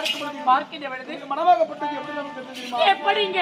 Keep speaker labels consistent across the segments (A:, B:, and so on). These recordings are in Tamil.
A: பார்க்கும் பொழுது
B: பார்க்கின்ற பொழுது
A: மனமாகப்பட்டது எப்படி நமக்கு
B: எப்படிங்க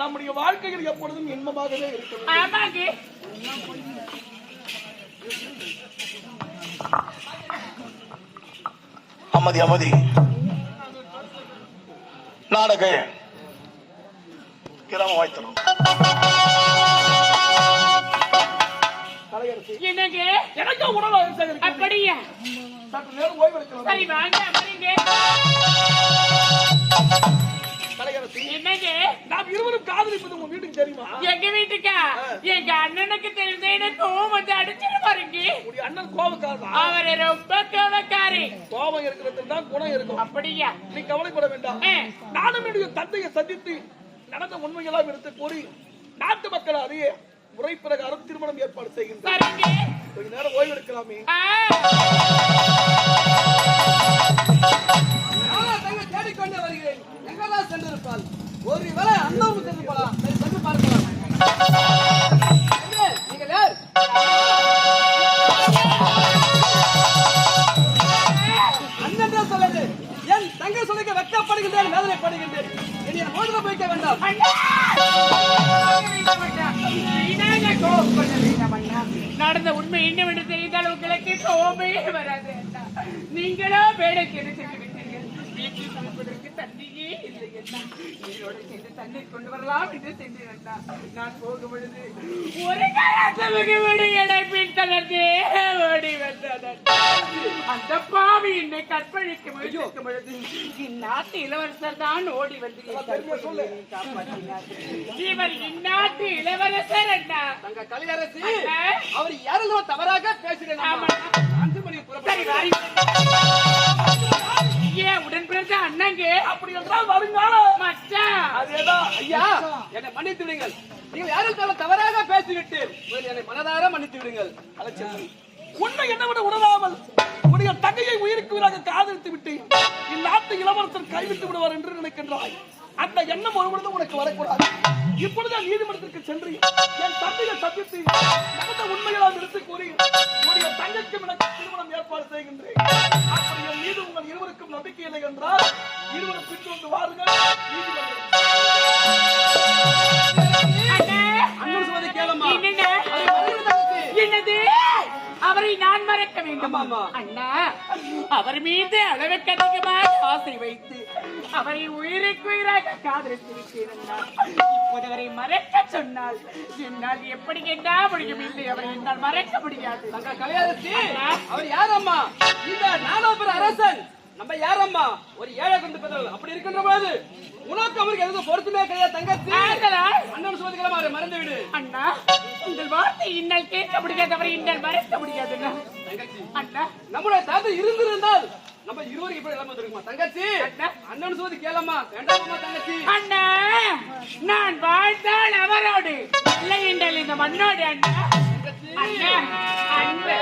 A: நம்முடைய வாழ்க்கையில் எப்பொழுதும் இன்பமாகவே இருக்கிறது.
C: அமதி அமதி. நாடக. கிராம வாய்த்தனம்.
B: என்னங்க?
A: எனக்கு உணவு
B: அப்படியா? சரி வாங்க
A: தலையரசி
B: என்னங்க
A: நாம் இருவரும் காதலிப்பது உங்க வீட்டுக்கு தெரியுமா?
B: எங்க வீட்டுக்கா? எங்க அண்ணனுக்கு தெரிஞ்ச எனக்கும் வந்து அடிச்சிட்டு பாருங்க
A: உடைய அண்ணன் கோபக்காரா
B: அவரு ரொம்ப கோவக்காரி.
A: கோபம் இருக்கிறது தான் குணம் இருக்கும்.
B: அப்படியா?
A: நீ கவலைப்பட வேண்டாம். நானும் என்னுடைய தந்தையை சந்தித்து நடந்த உண்மையெல்லாம் எடுத்து கூறி நாட்டு மக்கள் அறிய முறை பிரகாரம் திருமணம் ஏற்பாடு செய்கின்றேன்.
B: சரிங்க.
A: கொஞ்ச நேரம் ஓய்வு எடுக்கலாமே
D: தேடிக்கொண்டு வருகிறேன். எங்கெல்லாம் சென்றிருப்பாள் ஒரு வேளை அண்ணாவும் சென்று போலாம். சென்று பார்க்கலாம். நீங்கள் யார்? அண்ணன் சொல்லுது என் தங்கை சொல்லிக்க வெட்டப்படுகின்றேன்
E: வேதனைப்படுகின்றேன். இனி என் மோதிர போய்க்க வேண்டாம். நடந்த உண்மை என்னவென்று தெரிந்த அளவுக்கு கோபமே வராது. நீங்களா வேலைக்கு என்ன வீட்டில் சமைப்பதற்கு தண்ணியே இல்லை அண்ணா நீரோடு சேர்ந்து தண்ணீர் கொண்டு வரலாம் என்று சென்றேன் நான் போகும் பொழுது ஒரு காலத்துக்கு விடு இடைப்பில் தளர்ந்தே ஓடி அண்ணா. அந்த பாவி என்னை கற்பழிக்க முயற்சிக்கும் பொழுது இந்நாட்டு இளவரசர் தான் ஓடி வந்து. இவர் இந்நாட்டு இளவரசர் அண்ணா
D: தங்க கலியரசி. அவர் யாரெல்லாம் தவறாக பேசுகிறேன். அஞ்சு மணி புறப்பட்டு
E: ஏன் உடன் பிறந்த அண்ணங்க.
A: அப்படி என்றால் வருங்காலம்
E: மச்சான்
A: அதேதான்
D: ஐயா என்னை மன்னித்து விடுங்கள். நீங்கள் யாரெல்லாம் தவறாக பேசிவிட்டு என்னை மனதார மன்னித்து விடுங்கள்.
A: அலட்சியம் உன்னை என்ன விட உணராமல் உடைய தங்கையை உயிருக்கு உயிராக காதலித்து விட்டு இந்நாட்டு இளவரசர் கைவிட்டு விடுவார் என்று நினைக்கின்றாய். அந்த எண்ணம் ஒரு பொழுதும் உனக்கு வரக்கூடாது. இப்பொழுது நீதிமன்றத்திற்கு சென்று என் தந்தையை சந்தித்து நடந்த உண்மையெல்லாம் எடுத்து கூறி உடைய தங்கைக்கும் எனக்கு திருமணம் ஏற்பாடு செய்கின்றேன். நம்பிக்கை இல்லை என்றால் இருவரும் பின் வந்து வாருங்கள்.
E: என்னது? அவரை நான் மறக்க வேண்டும். அண்ணா அவர் மீது அளவுக்கு அதிகமாக ஆசை வைத்து அவரை உயிருக்கு உயிராக காதலித்து அண்ணா. இப்போது அவரை மறக்க சொன்னால் என்னால் எப்படி என்ன முடியும்? இல்லை அவரை என்னால் மறக்க முடியாது.
D: அவர் யாரம்மா இந்த நாடாபுர அரசன். நம்ம யாரம்மா? ஒரு ஏழை கொண்டு பெற்றவர்கள் அப்படி இருக்கின்ற பொழுது உனக்கு அவருக்கு எதுவும் பொருத்தமே கிடையாது தங்கச்சி. அண்ணன் அவரை மறந்து விடு.
E: அண்ணா உங்கள் வார்த்தை இன்னல் கேட்க முடியாது அவரை இன்னல் மறக்க முடியாது.
D: தங்கச்சி.
E: அண்ணா.
D: நம்முடைய தாத்தா இருந்திருந்தால் நம்ம இருவருக்கு இப்படி இல்லாம இருக்குமா தங்கச்சி.
E: அண்ணா.
D: அண்ணன் சொல்வது கேளம்மா. வேண்டாமா தங்கச்சி.
E: அண்ணா நான் வாழ்ந்தால் அவரோடு. இல்லை என்றால் இந்த மண்ணோடு அண்ணா. அண்ணா அன்பு.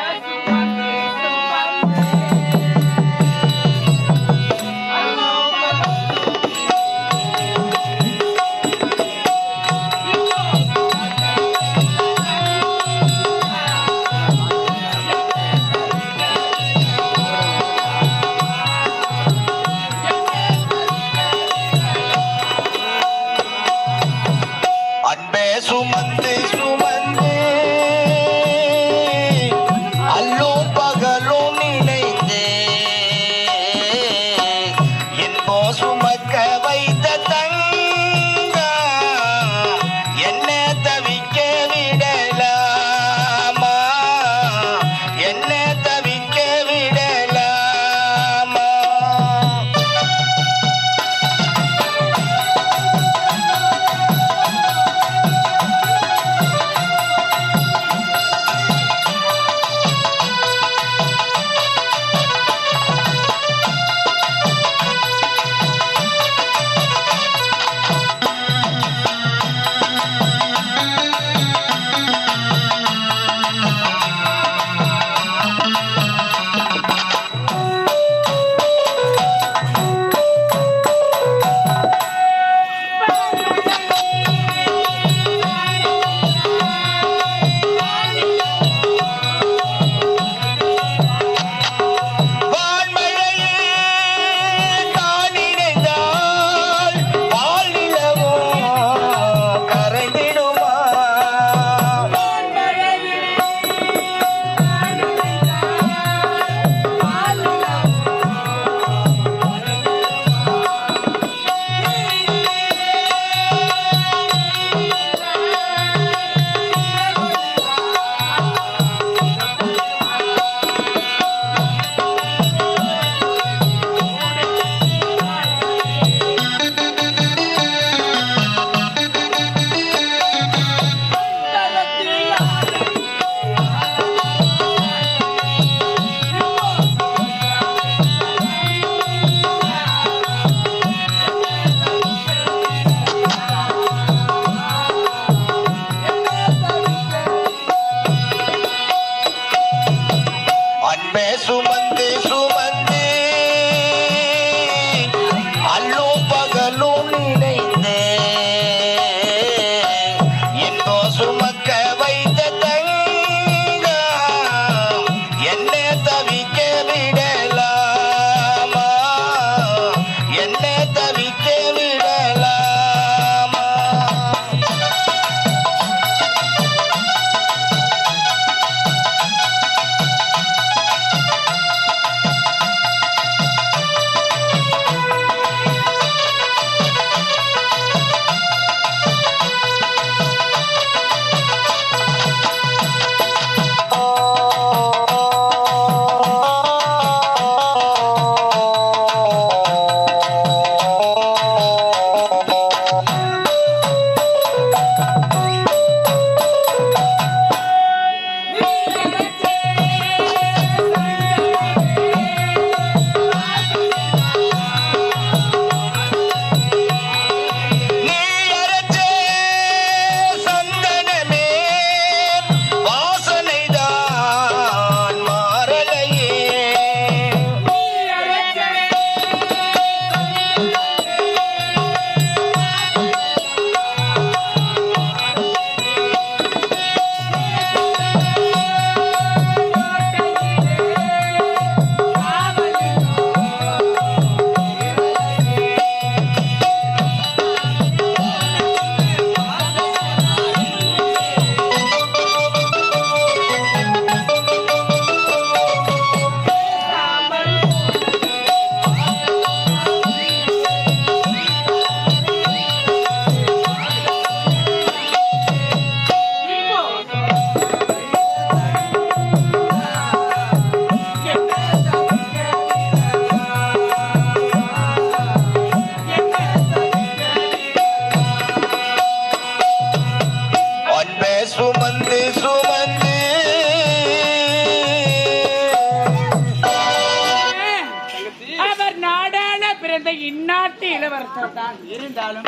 C: பிறந்த
E: இந்நாட்டு இளவரசர் தான். இருந்தாலும்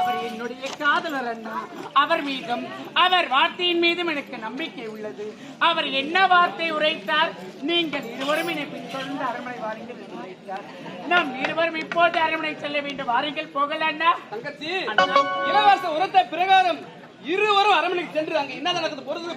E: அவர் என்னுடைய காதலர் அண்ணா. அவர் மீதும் அவர் வார்த்தையின் மீதும் எனக்கு நம்பிக்கை உள்ளது. அவர் என்ன வார்த்தை உரைத்தார்? நீங்கள் இருவரும் என்னை பின்தொடர்ந்து அரண்மனை வாருங்கள் நாம் இருவரும் இப்போது அரண்மனை செல்ல வேண்டும். வாருங்கள் போகல அண்ணா.
D: தங்கச்சி
E: அண்ணா
D: இளவரச உரத்த பிரகாரம் இருவரும் அரண்மனைக்கு சென்று அங்க என்ன நடக்குது? பொறுத்து